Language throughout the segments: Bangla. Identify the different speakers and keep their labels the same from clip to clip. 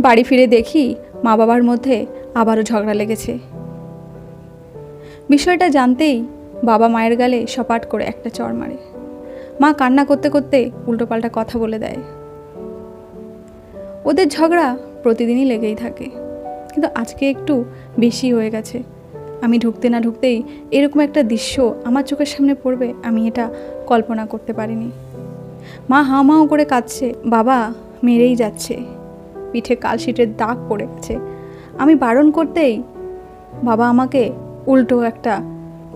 Speaker 1: বাড়ি ফিরে দেখি মা বাবার মধ্যে আবারও ঝগড়া লেগেছে। বিষয়টা জানতেই বাবা মায়ের গালে সপাট করে একটা চর মারে। মা কান্না করতে করতে উল্টোপাল্টা কথা বলে দেয়। ওদের ঝগড়া প্রতিদিনই লেগেই থাকে। কিন্তু আজকে একটু বেশি হয়ে গেছে। আমি ঢুকতে না ঢুকতেই এরকম একটা দৃশ্য আমার চোখের সামনে পড়বে আমি এটা কল্পনা করতে পারিনি। মা হাও করে কাঁদছে, বাবা মেরেই যাচ্ছে। পিঠে কালশিটের দাগ পড়ে গেছে আমি বারণ করতেই বাবা আমাকে উল্টো একটা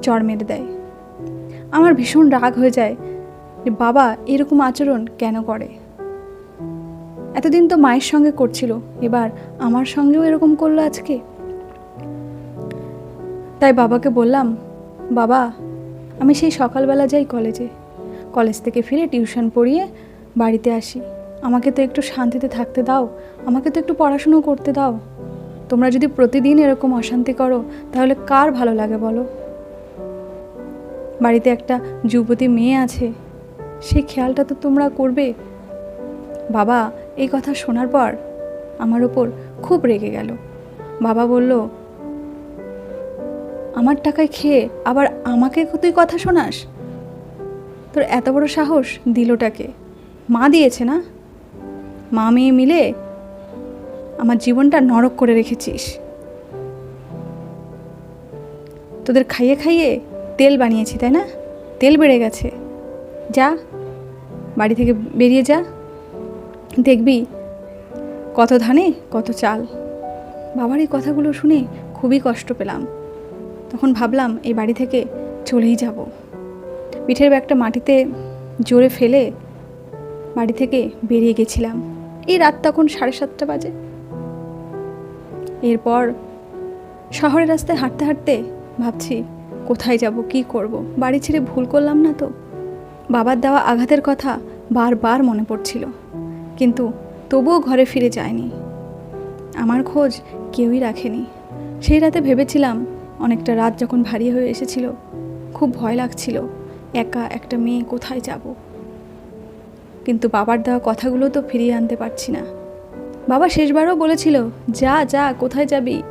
Speaker 1: চড় মেরে দেয়। আমার ভীষণ রাগ হয়ে যায় যে বাবা এরকম আচরণ কেন করে? এতদিন তো মায়ের সঙ্গে করছিল, এবার আমার সঙ্গেও এরকম করল আজকে? তাই বাবাকে বললাম, বাবা, আমি সেই সকালবেলা যাই কলেজে। কলেজ থেকে ফিরে টিউশন পড়িয়ে বাড়িতে আসি। আমাকে তো একটু শান্তিতে থাকতে দাও, আমাকে তো একটু পড়াশুনো করতে দাও। তোমরা যদি প্রতিদিন এরকম অশান্তি করো, তাহলে কার ভালো লাগে বলো? বাড়িতে একটা যুবতী মেয়ে আছে সেই খেয়ালটা তো তোমরা করবে। বাবা, এই কথা শোনার পর আমার ওপর খুব রেগে গেল। বাবা বলল, আমার টাকায় খেয়ে আবার আমাকে তুই কথা শোনাস? তোর এত বড় সাহস দিলটাকে মা দিয়েছে না? মা মেয়ে মিলে আমার জীবনটা নরক করে রেখেছিস। তোদের খাইয়ে খাইয়ে তেল বানিয়েছি, তাই না? তেল বেড়ে গেছে। যা, বাড়ি থেকে বেরিয়ে যা। দেখবি কত ধানে, কত চাল। বাবার এই কথাগুলো শুনে খুবই কষ্ট পেলাম। তখন ভাবলাম এই বাড়ি থেকে চলেই যাব। পিঠের ব্যাগটা মাটিতে জোরে ফেলে বাড়ি থেকে বেরিয়ে গেছিলাম। এই রাত তখন সাড়ে সাতটা বাজে। এরপর শহরের রাস্তায় হাঁটতে হাঁটতে ভাবছি, কোথায় যাব, কি করব? বাড়ি ছেড়ে ভুল করলাম না তো? বাবার দেওয়া আঘাতের কথা বারবার মনে পড়ছিল। কিন্তু তবুও ঘরে ফিরে যায়নি। আমার খোঁজ কেউই রাখেনি। সেই রাতে ভেবেছিলাম অনেকটা রাত যখন ভারী হয়ে এসেছিল, খুব ভয় লাগছিল, একা একটা মেয়ে কোথায় যাব? কিন্তু বাবার দেওয়া কথাগুলো তো ফিরিয়ে আনতে পারছি না। বাবা শেষবারও বলেছিল, যা যা, কোথায় যাবি?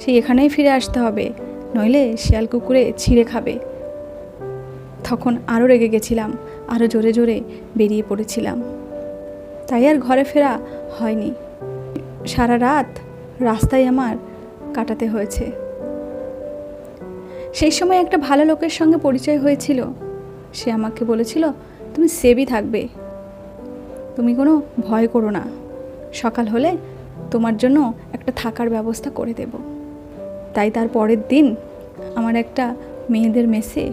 Speaker 1: সেই এখানেই ফিরে আসতে হবে, নইলে শিয়াল কুকুরে ছিঁড়ে খাবে। তখন আরও রেগে গেছিলাম, আরও জোরে জোরে বেরিয়ে পড়েছিলাম। তাই আর ঘরে ফেরা হয়নি। সারা রাত রাস্তায় আমার কাটাতে হয়েছে। সেই সময় একটা ভালো লোকের সঙ্গে পরিচয় হয়েছিল। সে আমাকে বলেছিল, তুমি সেভই থাকবে। তুমি কোনো ভয় করো না। সকাল হলে তোমার জন্য একটা থাকার ব্যবস্থা করে দেব। তাই তার পরের দিন আমার একটা মেয়েদের মেসে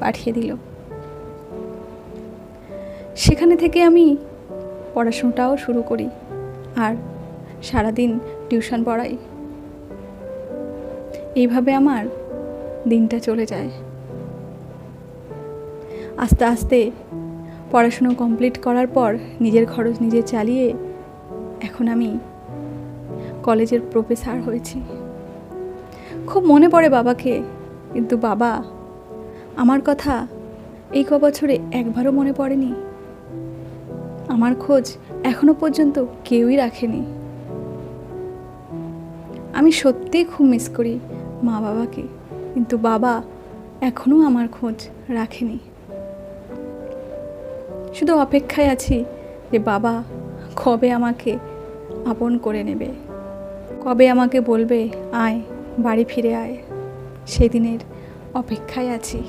Speaker 1: পাঠিয়ে দিল। সেখানে থেকে আমি পড়াশোনাটাও শুরু করি আর সারাদিন টিউশন পড়াই। এইভাবে আমার দিনটা চলে যায়। আস্তে আস্তে পড়াশুনো কমপ্লিট করার পর নিজের খরচ নিজে চালিয়ে এখন আমি কলেজের প্রফেসর হয়েছি। খুব মনে পড়ে বাবাকে, কিন্তু বাবা আমার কথা এই ক বছরে একবারও মনে পড়েনি। আমার খোঁজ এখনও পর্যন্ত কেউই রাখেনি। আমি সত্যিই খুব মিস করি মা বাবাকে কিন্তু বাবা এখনও আমার খোঁজ রাখেনি। শুধু অপেক্ষায় আছি যে বাবা কবে আমাকে আপন করে নেবে। কবে আমাকে বলবে, আয়, বাড়ি ফিরে আয়। সেদিনের অপেক্ষায় আছি।